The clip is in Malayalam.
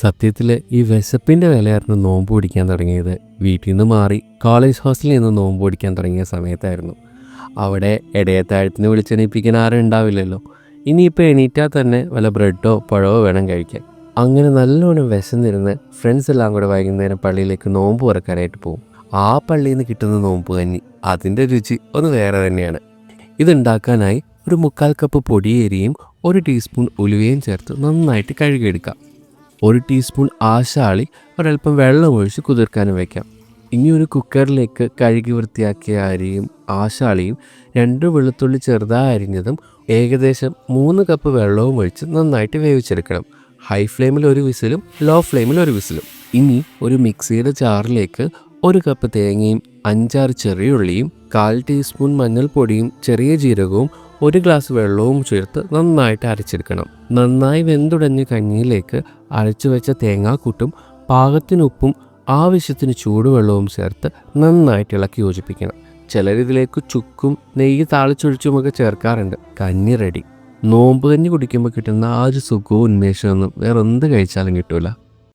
സത്യത്തിൽ ഈ വിശപ്പിന്റെ വിലയായിരുന്നു നോമ്പ് പിടിക്കാൻ തുടങ്ങിയത്. വീട്ടിൽ നിന്ന് മാറി കോളേജ് ഹോസ്റ്റലിൽ നിന്ന് നോമ്പ് പിടിക്കാൻ തുടങ്ങിയ സമയത്തായിരുന്നു. അവിടെ ഇടയത്താഴത്തിന് വിളിച്ചെണീപ്പിക്കാൻ ആരും ഉണ്ടാവില്ലല്ലോ. ഇനിയിപ്പോൾ എണീറ്റാൽ തന്നെ വല്ല ബ്രെഡോ പഴമോ വേണം കഴിക്കാൻ. അങ്ങനെ നല്ലോണം വിശന്നിരുന്ന് ഫ്രണ്ട്സ് എല്ലാം കൂടെ വൈകുന്നേരം പള്ളിയിലേക്ക് നോമ്പ് തുറക്കാനായിട്ട് പോകും ആ പള്ളിയിൽ നിന്ന് കിട്ടുന്ന നോമ്പ് കഞ്ഞി അതിന്റെ രുചി ഒന്ന് വേറെ തന്നെയാണ്. ഇതുണ്ടാക്കാനായി ഒരു മുക്കാൽ കപ്പ് പൊടിയേരിയും ഒരു ടീസ്പൂൺ ഉലുവയും ചേർത്ത് നന്നായിട്ട് കഴുകിയെടുക്കാം. ഒരു ടീസ്പൂൺ ആശാളി ഒരൽപ്പം വെള്ളം ഒഴിച്ച് കുതിർക്കാനും വയ്ക്കാം ഇനി ഒരു കുക്കറിലേക്ക് കഴുകി വൃത്തിയാക്കിയ അരിയും ആശാളിയും രണ്ട് വെളുത്തുള്ളി ചെറുതായി അരിഞ്ഞതും ഏകദേശം മൂന്ന് കപ്പ് വെള്ളവും ഒഴിച്ച് നന്നായിട്ട് വേവിച്ചെടുക്കണം. ഹൈ ഫ്ലെയിമിൽ ഒരു വിസിലും ലോ ഫ്ലെയിമിൽ ഒരു വിസിലും. ഇനി ഒരു മിക്സിയുടെ ചാറിലേക്ക് ഒരു കപ്പ് തേങ്ങയും അഞ്ചാറ് ചെറിയുള്ളിയും കാൽ ടീസ്പൂൺ മഞ്ഞൾപ്പൊടിയും ചെറിയ ജീരകവും ഒരു ഗ്ലാസ് വെള്ളവും ചേർത്ത് നന്നായിട്ട് അരച്ചെടുക്കണം. നന്നായി വെന്തുടഞ്ഞ കഞ്ഞിയിലേക്ക് അരച്ചു വെച്ച തേങ്ങാക്കൂട്ടും പാകത്തിനുപ്പും ആവശ്യത്തിന് ചൂടുവെള്ളവും ചേർത്ത് നന്നായിട്ട് ഇളക്കി യോജിപ്പിക്കണം. ചിലരിതിലേക്ക് ചുക്കും നെയ്യ് താളിച്ചൊഴിച്ചുമൊക്കെ ചേർക്കാറുണ്ട്. കഞ്ഞി റെഡി നോമ്പ് കഞ്ഞി കുടിക്കുമ്പോൾ കിട്ടുന്ന ആ ഒരു സുഖവും ഉന്മേഷമൊന്നും വേറെ എന്ത് കഴിച്ചാലും കിട്ടൂല.